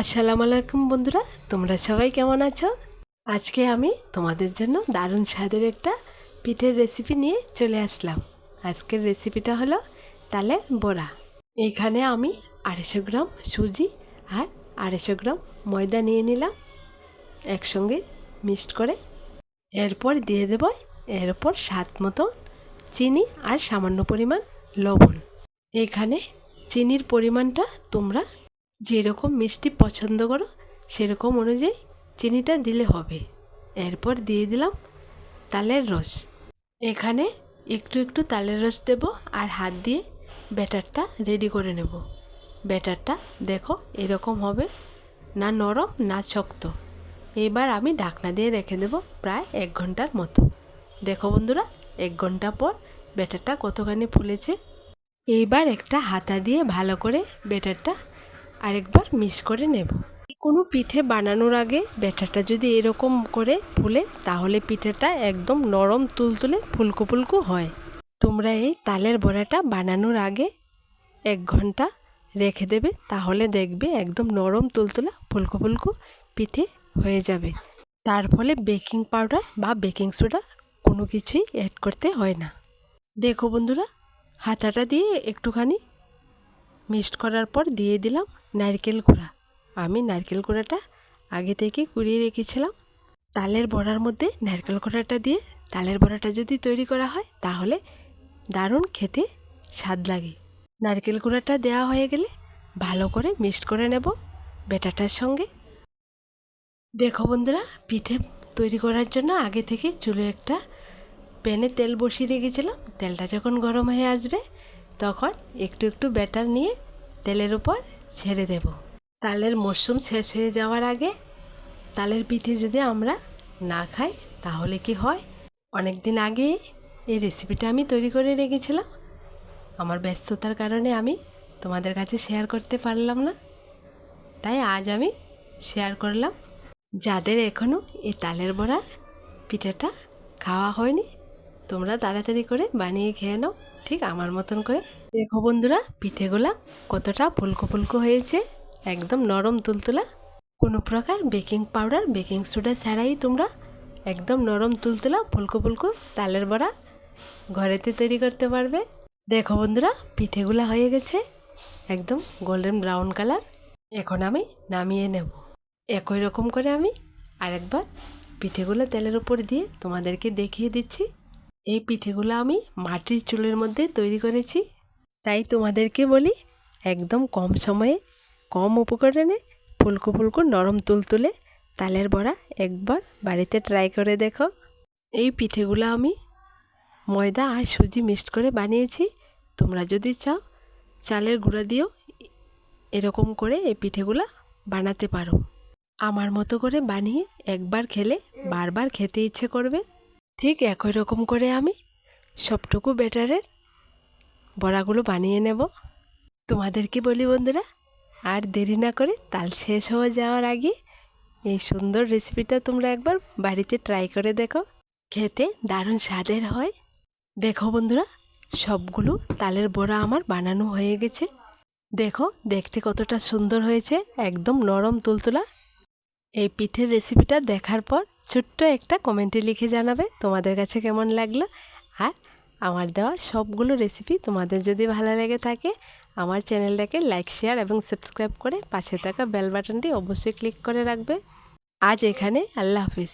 আসসালামু আলাইকুম বন্ধুরা, তোমরা সবাই কেমন আছো? আজকে আমি তোমাদের জন্য দারুণ স্বাদের একটা পিঠের রেসিপি নিয়ে চলে আসলাম। আজকের রেসিপিটা হলো তালের বড়া। এখানে আমি আড়াইশো গ্রাম সুজি আর আড়াইশো গ্রাম ময়দা নিয়ে নিলাম, একসঙ্গে মিক্সড করে। এরপর দিয়ে দেব এর উপর স্বাদ মতো চিনি আর সামান্য পরিমাণ লবণ। এখানে চিনির পরিমাণটা তোমরা যেরকম মিষ্টি পছন্দ করো, সেরকম অনুযায়ী চিনিটা দিলে হবে। এরপর দিয়ে দিলাম তালের রস। এখানে একটু একটু তালের রস দেব আর হাত দিয়ে ব্যাটারটা রেডি করে নেব। ব্যাটারটা দেখো এরকম হবে, না নরম, না শক্ত। এবার আমি ঢাকনা দিয়ে রেখে দেব প্রায় এক ঘণ্টার মতো। দেখো বন্ধুরা, এক ঘণ্টা পর ব্যাটারটা কতখানি ফুলেছে। এইবার একটা হাতা দিয়ে ভালো করে ব্যাটারটা আরেকবার মিক্স করে নেব। কোনো পিঠে বানানোর আগে ব্যাটারটা যদি এরকম করে ফুলে, তাহলে পিঠেটা একদম নরম তুলতুলে ফুলকো ফুলকো হয়। তোমরা এই তালের বড়াটা বানানোর আগে এক ঘণ্টা রেখে দেবে, তাহলে দেখবে একদম নরম তুলতুলা ফুলকো ফুলকো পিঠে হয়ে যাবে। তার ফলে বেকিং পাউডার বা বেকিং সোডা কোনো কিছুই অ্যাড করতে হয় না। দেখো বন্ধুরা, হাতাটা দিয়ে একটুখানি মিক্সড করার পর দিয়ে দিলাম। নারকেল গুঁড়া আমি নারকেল গুঁড়াটা আগে থেকে কুড়িয়ে রেখেছিলাম। তালের বড়ার মধ্যে নারকেল গুঁড়াটা দিয়ে তালের বড়াটা যদি তৈরি করা হয়, তাহলে দারুণ খেতে স্বাদ লাগে। নারকেল গুঁড়াটা দেওয়া হয়ে গেলে ভালো করে মিক্সড করে নেব বেটাটার সঙ্গে। দেখো বন্ধুরা, পিঠে তৈরি করার জন্য আগে থেকে চুলে একটা প্যানে তেল বসিয়ে রেখেছিলাম। তেলটা যখন গরম হয়ে আসবে, তখন একটু একটু ব্যাটার নিয়ে তেলের উপর ছেড়ে দেব। তালের মরশুম শেষ হয়ে যাওয়ার আগে তালের পিঠে যদি আমরা না খাই, তাহলে কি হয়? অনেক দিন আগে এই রেসিপিটা আমি তৈরি করে রেখেছিলাম। আমার ব্যস্ততার কারণে আমি তোমাদের কাছে শেয়ার করতে পারলাম না। তাই আজ আমি শেয়ার করলাম। যাদের এখনও এই তালের বড়া পিঠাটা খাওয়া হয়নি তোমরা তাড়াতাড়ি করে বানিয়ে খেয়ে নাও, ঠিক আমার মতন করে। দেখো বন্ধুরা, পিঠেগুলা কতটা ফুলকো ফুলকো হয়েছে, একদম নরম তুলতুলা। কোনো প্রকার বেকিং পাউডার, বেকিং সোডা ছাড়াই তোমরা একদম নরম তুলতুলা, ফুলকো ফুলকো তালের বড়া ঘরেতে তৈরি করতে পারবে। দেখো বন্ধুরা, পিঠেগুলা হয়ে গেছে, একদম গোল্ডেন ব্রাউন কালার এখন আমি নামিয়ে নেব। একই রকম করে আমি আরেকবার পিঠেগুলো তেলের উপর দিয়ে তোমাদেরকে দেখিয়ে দিচ্ছি। এই পিঠেগুলো আমি মাটির চুলের মধ্যে তৈরি করেছি। তাই তোমাদেরকে বলি, একদম কম সময়ে, কম উপকরণে ফুলকো ফুলকো নরম তুলতুলে তালের বড়া একবার বাড়িতে ট্রাই করে দেখো। এই পিঠেগুলো আমি ময়দা আর সুজি মিক্সড করে বানিয়েছি। তোমরা যদি চাও, চালের গুঁড়া দিয়েও এরকম করে এই পিঠেগুলো বানাতে পারো। আমার মতো করে বানিয়ে একবার খেলে বারবার খেতে ইচ্ছে করবে। ঠিক একই রকম করে আমি সবটুকু ব্যাটারের বড়াগুলো বানিয়ে নেব। তোমাদেরকে বলি বন্ধুরা? আর দেরি না করে তাল শেষ হয়ে যাওয়ার আগে এই সুন্দর রেসিপিটা তোমরা একবার বাড়িতে ট্রাই করে দেখো। খেতে দারুণ স্বাদের হয়। দেখো বন্ধুরা, সবগুলো তালের বড়া আমার বানানো হয়ে গেছে। দেখো, দেখতে কতটা সুন্দর হয়েছে, একদম নরম তুলতুলা। এই পিঠের রেসিপিটা দেখার পর ছোট্ট একটা কমেন্টে লিখে জানাবে তোমাদের কাছে কেমন লাগল। আর আমার দেওয়া সবগুলো রেসিপি তোমাদের যদি ভালো লেগে থাকে, আমার চ্যানেলটাকে লাইক শেয়ার এবং সাবস্ক্রাইব করে পাশে থাকা বেল বাটনটি অবশ্যই ক্লিক করে রাখবে। আজ এখানে, আল্লাহ হাফিজ।